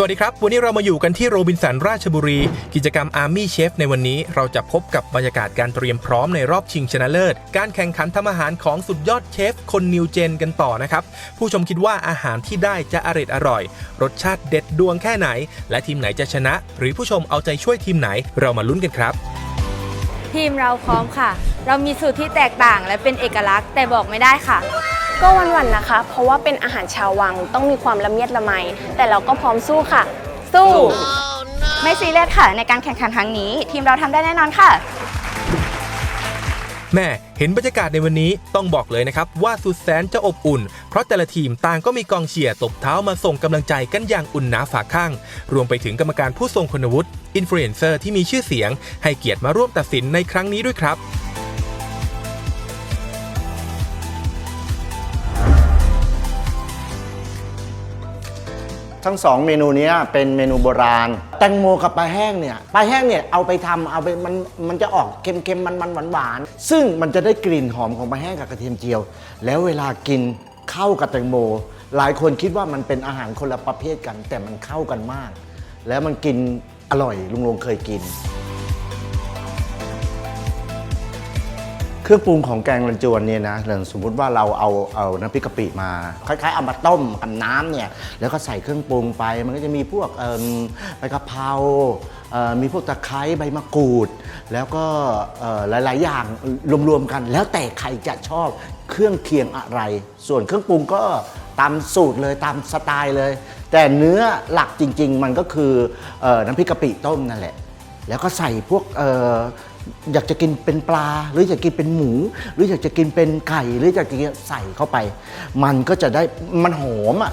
สวัสดีครับ วันนี้เรามาอยู่กันที่โรบินสันราชบุรี กิจกรรม Army Chef ในวันนี้เราจะพบกับบรรยากาศการเตรียมพร้อมในรอบชิงชนะเลิศ การแข่งขันทำอาหารของสุดยอดเชฟ คนนิวเจนกันต่อนะครับ ผู้ชมคิดว่าอาหารที่ได้จะอร่อยอร่อย รสชาติเด็ดดวงแค่ไหน และทีมไหนจะชนะ หรือผู้ชมเอาใจช่วยทีมไหนเรามาลุ้นกันครับ ทีมเราพร้อมค่ะ เรามีสูตรที่แตกต่างและเป็นเอกลักษณ์แต่บอกไม่ได้ค่ะ ก็วันๆนะคะ เพราะว่าเป็นอาหารชาววังต้องมีความละเมียดละไม แต่เราก็พร้อมสู้ค่ะ สู้ ไม่ซีเรียสค่ะ ในการแข่งขันครั้งนี้ ทีมเราทำได้แน่นอนค่ะ แม่เห็นบรรยากาศในวันนี้ต้องบอกเลยนะครับ ว่าสุดแสนจะอบอุ่น เพราะแต่ละทีมต่างก็มีกองเชียร์ตบเท้ามาส่งกำลังใจกันอย่างอุ่นหนาฝาข้าง รวมไปถึงกรรมการผู้ทรงคุณวุฒิอินฟลูเอนเซอร์ที่มีชื่อเสียง ให้เกียรติมาร่วมตัดสินในครั้งนี้ด้วยครับ ทั้งสองเมนูนี้เป็นเมนูโบราณ แตงโมกับปลาแห้งเนี่ยปลาแห้งเนี่ยเอาไปทำเอาไปมันมันจะออกเค็มๆมันๆหวานๆซึ่งมันจะได้กลิ่นหอมของปลาแห้งกับกระเทียมเจียว แล้วเวลากินเข้ากับแตงโม หลายคนคิดว่ามันเป็นอาหารคนละประเภทกัน แต่มันเข้ากันมาก แล้วมันกินอร่อยลุงลงเคยกิน เครื่องปรุงของแกงรันจวนเนี่ยนะอย่างสมมุติว่าเราเอาเอาน้ำพริกกะปิมา คล้ายๆเอามาต้มกับน้ำเนี่ยแล้วก็ใส่เครื่องปรุงไป มันก็จะมีพวกเอิ่มใบกะเพราเอ่อมีพวกตะไคร้ใบมะกรูด แล้วก็เอ่อหลายๆ อย่างรวมๆกัน แล้วแต่ใครจะชอบเครื่องเคียงอะไร ส่วนเครื่องปรุงก็ตามสูตรเลยตามสไตล์เลย แต่เนื้อหลักจริง ๆ มันก็คือเออน้ำพริกกะปิต้มนั่นแหละ แล้วก็ใส่พวกเอ่อ อยากจะกินเป็นปลา หรืออยากกินเป็นหมู หรืออยากจะกินเป็นไก่หรืออยากจะกินใส่เข้าไป มันก็จะได้มันหอมอะ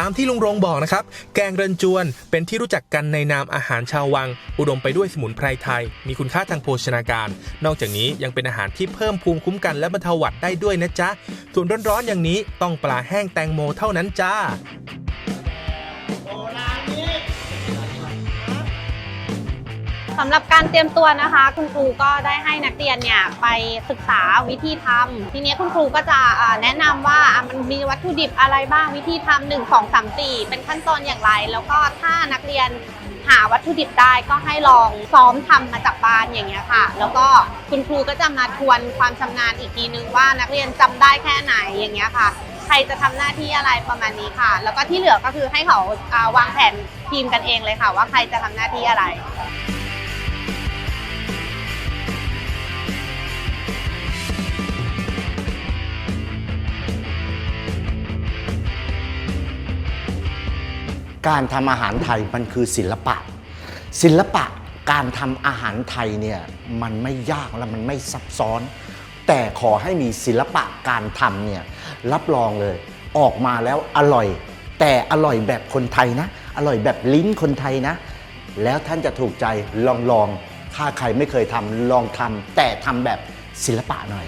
ตามที่ลุงรงบอกนะครับ แกงเรินจวนเป็นที่รู้จักกันในนามอาหารชาววัง อุดมไปด้วยสมุนไพรไทย มีคุณค่าทางโภชนาการ นอกจากนี้ยังเป็นอาหารที่เพิ่มภูมิคุ้มกันและบรรเทาหวัดได้ด้วยนะจ๊ะส่วนร้อนๆอย่างนี้ต้องปลาแห้งแตงโมเท่านั้นจ้า สำหรับการเตรียมตัวนะคะ คุณครูก็ได้ให้นักเรียนเนี่ยไปศึกษาวิธีทำทีนี้คุณครูก็จะแนะนำว่ามันมีวัตถุดิบอะไรบ้างวิธีทำหนึ่งสองสามสี่เป็นขั้นตอนอย่างไร แล้วก็ถ้านักเรียนหาวัตถุดิบได้ก็ให้ลองซ้อมทำมาจากบ้านอย่างเงี้ยค่ะ แล้วก็คุณครูก็จะมาทวนความชำนาญอีกทีนึงว่านักเรียนจำได้แค่ไหนอย่างเงี้ยค่ะ ใครจะทำหน้าที่อะไรประมาณนี้ค่ะ แล้วก็ที่เหลือก็คือให้เขาาวางแผนทีมกันเองเลยค่ะ ว่าใครจะทำหน้าที่อะไร การทำอาหารไทยมันคือศิลปะ ศิลปะการทำอาหารไทยเนี่ยมันไม่ยากและมันไม่ซับซ้อน แต่ขอให้มีศิลปะการทำเนี่ยรับรองเลยออกมาแล้วอร่อย แต่อร่อยแบบคนไทยนะ อร่อยแบบลิ้นคนไทยนะ แล้วท่านจะถูกใจลองลองถ้าใครไม่เคยทำลองทำแต่ทำแบบศิลปะหน่อย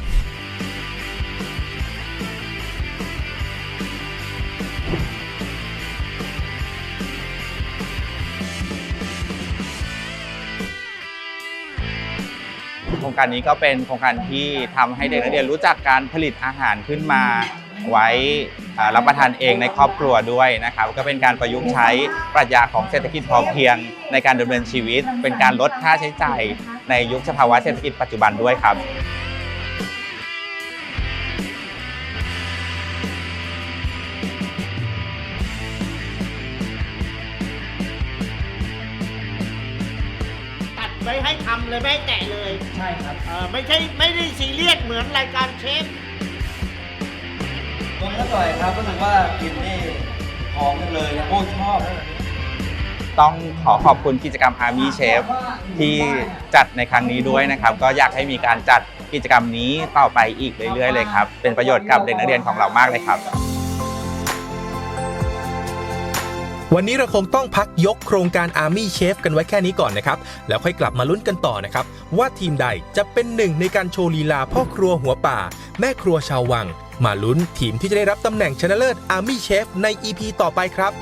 ครงการนี้ก็เป็นโครงการที่ทำให้เด็กนักเรียนรู้จักการผลิตอาหารขึ้นมาไว้อ่ารับประทานเองในครอบครัวด้วยนะครับ ก็เป็นการประยุกต์ใช้ปรัชญาของเศรษฐกิจพอเพียง ในการดำเนินชีวิต เป็นการลดค่าใช้จ่ายในยุคสภาวะเศรษฐกิจปัจจุบันด้วยครับ ไว้ให้ทำเลยไม่ให้แกะเลยใช่ครับไม่ใช่ไม่ได้ซีเรียสเหมือนรายการเชฟตรงนี้อร่อยครับรู้สึกว่ากินนี่หอมจังเลยโอ้ชอบต้องขอขอบคุณกิจกรรม Army Chef ที่จัดในครั้งนี้ด้วยนะครับ ก็อยากให้มีการจัดกิจกรรมนี้ต่อไปอีกเรื่อยๆเลยครับ เป็นประโยชน์กับเด็กนักเรียนของเรามากเลยครับ วันนี้เราคงต้องพักยกโครงการ Army Chef กันไว้แค่นี้ก่อนนะครับ แล้วค่อยกลับมาลุ้นกันต่อนะครับ ว่าทีมใดจะเป็นหนึ่งในการโชว์ลีลาพ่อครัวหัวป่า แม่ครัวชาววัง มาลุ้นทีมที่จะได้รับตำแหน่งชนะเลิศ Army Chef ใน EP ต่อไปครับ